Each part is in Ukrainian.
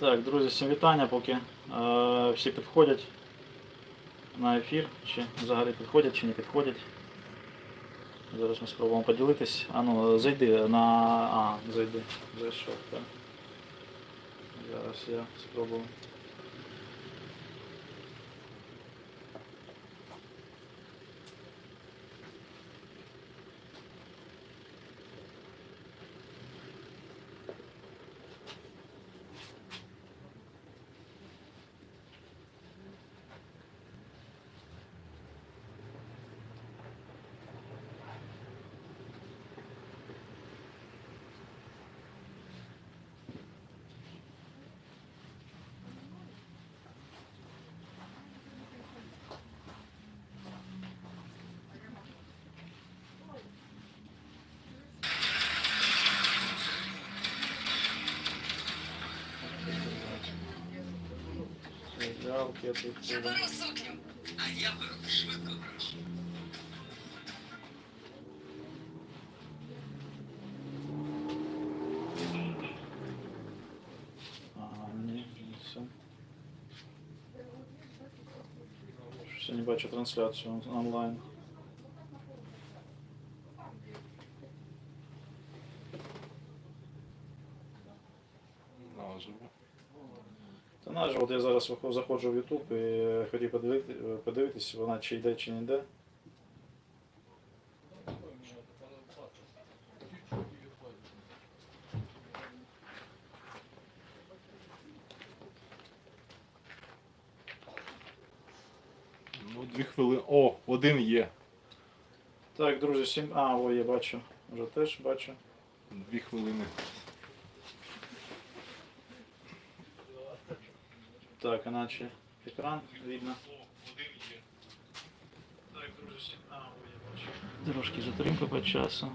Так, друзі, всім вітання, поки е, всі підходять на ефір, чи взагалі підходять, чи не підходять. Зараз ми спробуємо поділитись. А ну, зайди на. А, зайди. Зайшов, так. Зараз я спробую. Жалки, тут. Чудово сукню. А я беру швидко гроші. Ага, не все. Щось я не бачу трансляцію онлайн. Наживо. Та наже, от я зараз заходжу в YouTube і хотів подивити, подивитись, вона чи йде, чи не йде. Ну, дві хвилини. О, один є. Так, друзі, всім. А, ой, я бачу. Вже теж бачу. Дві хвилини. Так, іначе екран видно. Трошки затримка по часу.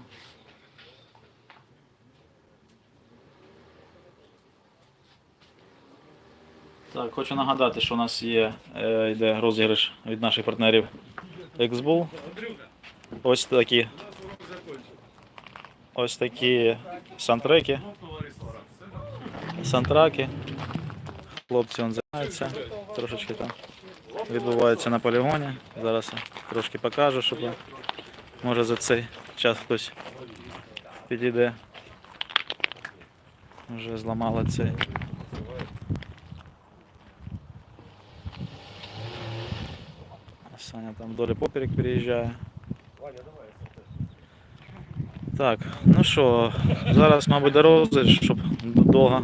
Так, хочу нагадати, що у нас є е, йде розіграш від наших партнерів Xbull. Ось такі. Ось такі сантреки. Сантраки. Хлопці он займаються. Трошечки там відбувається на полігоні. Зараз трошки покажу, щоб може за цей час хтось підійде. Вже зламали цей. Саня там вдоль поперек переїжджає. Так, ну що, зараз, мабуть, дорозі, щоб довго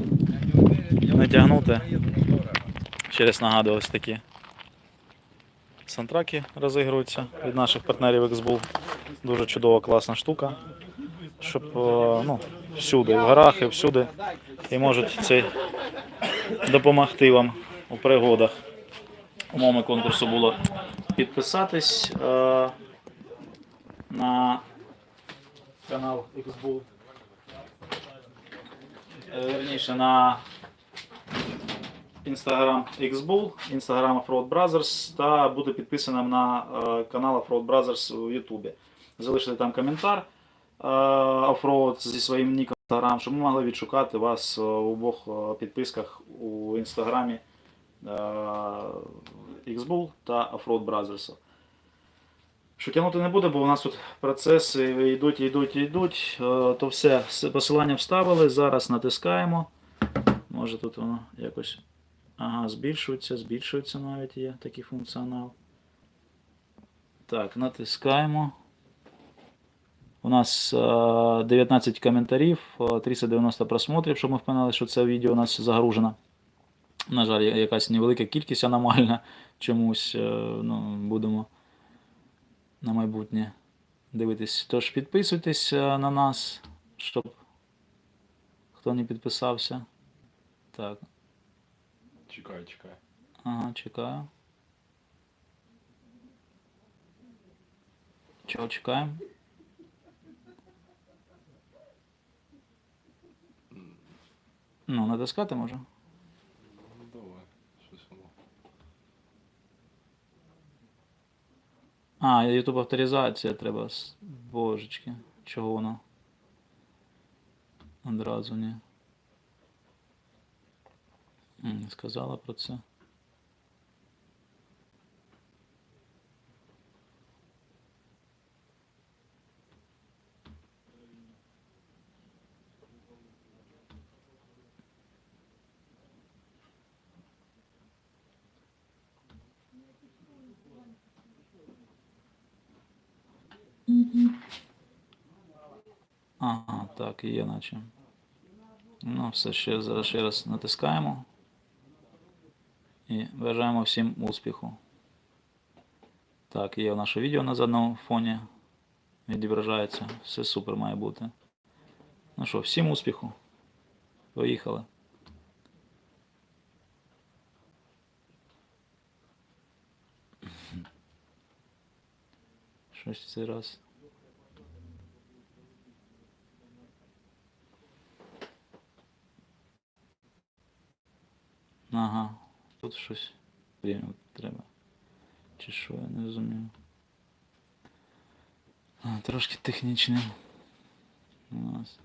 не тягнути. Ще раз нагадую, ось такі сантраки розігруються від наших партнерів Xbull. Дуже чудова, класна штука. Щоб е, ну, всюди, в горах, і всюди. І можуть це допомогти вам у пригодах. Умовами конкурсу було підписатись е, на канал Xbull. Е, Вірніше на Instagram Xbull, Instagram Offroad Brothers та бути підписаним на е, канал Offroad Brothers у YouTube. Залишити там коментар е, Offroad зі своїм ніком Instagram, щоб ми могли відшукати вас е, у обох е, підписках у інстаграмі е, Xbull та Offroad Brothers. Що тягнути не буде, бо у нас тут процеси йдуть, йдуть, йдуть. Е, То все посилання вставили. Зараз натискаємо. Може тут воно якось. Ага, збільшується, збільшується навіть є такий функціонал. Так, натискаємо. У нас е, 19 коментарів, е, 390 просмотрів, щоб ми впевнили, що це відео у нас загружено. На жаль, якась невелика кількість аномальна чомусь. е, Ну, будемо на майбутнє дивитись. Тож підписуйтесь е, на нас, щоб хто не підписався. Так, Чекай, чекай. ага, чекаю. Чого чекаємо? Ну, натискати може? Ну давай. Щось воно. А, YouTube авторизація треба. с- Божечки. Чого воно? Одразу не. Сказала про це. Ага, так, є наче. Ну, все ще зараз ще раз натискаємо. І бажаємо всім успіху. Так, є наше відео на задному фоні. Відображається. Все супер має бути. Ну що, всім успіху. Поїхали. Щось цей раз. Ага, тут щось время треба. Чи що, я не розумію. А, трошки технічне. У нас.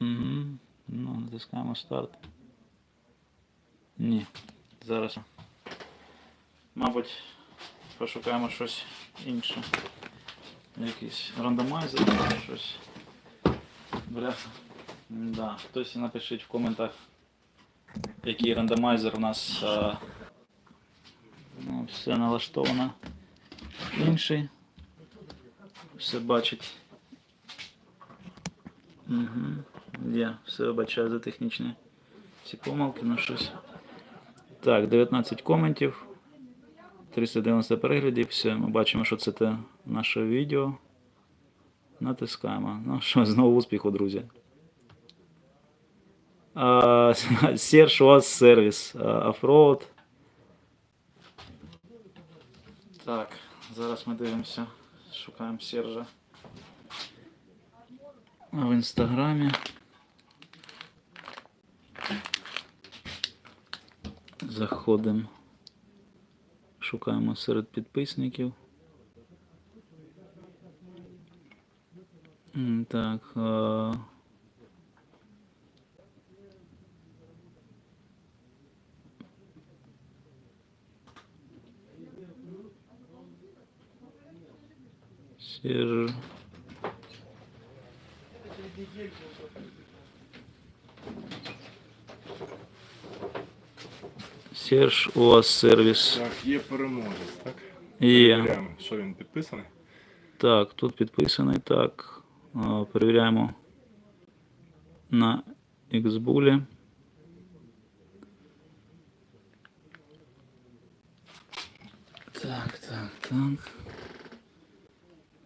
Угу. Ну, натискаємо старт. Ні. Зараз. Мабуть, пошукаємо щось інше. Якийсь рандомайзер, щось. Бляха. Да. Хтось напишіть в коментах, який рандомайзер у нас. А... Ну, все налаштовано. Інший. Все бачить. Угу. Я все бачаю за технічні ці помилки на щось. Так, 19 коментів, 390 переглядів. Все, ми бачимо, що це те наше відео. Натискаємо. Ну що, знову успіху, друзі. Серж, у вас сервіс. а, Так, зараз ми дивимося. Шукаємо Сержа. В інстаграмі. Заходимо. Шукаємо серед підписників. М, Так. а, Серж. У вас сервіс. Так, є переможець, так? Є. Перевіряємо, що він підписаний. Так, тут підписаний. Так. А, Перевіряємо на Xbully. Так, так, так.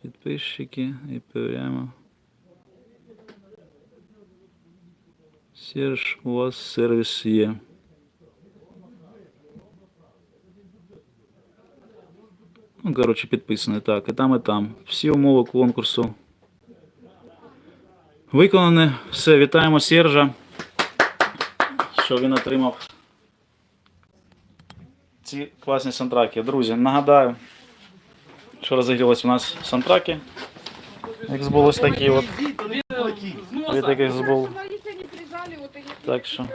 Підписчики і перевіряємо. Серж, у вас сервіс є. Ну, коротше, підписаний. Так, і там, і там. Всі умови конкурсу. Виконані. Все, вітаємо Сержа. Що він отримав ці класні сантраки. Друзі, нагадаю, що розігрілось у нас сантраки. Xball ось такі от. Від Xball. Так що.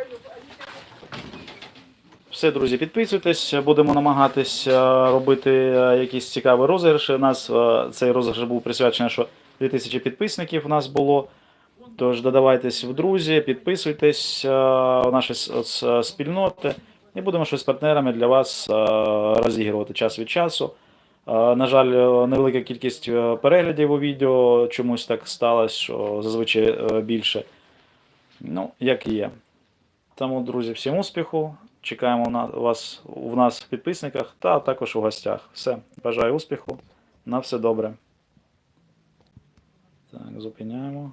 Все, друзі, підписуйтесь, будемо намагатись е, робити е, якісь цікаві розіграші. У нас е, цей розіграш був присвячений, що 2000 підписників у нас було. Тож додавайтесь в друзі, підписуйтесь е, в наші спільноти і будемо щось з партнерами для вас е, розігрувати час від часу. Е, На жаль, е, невелика кількість е, переглядів у відео чомусь так сталося, що зазвичай е, більше. Ну, як і є. Тому, друзі, всім успіху. Чекаємо на вас у нас в підписниках та також у гостях. Все, бажаю успіху. На все добре. Так, зупиняємо.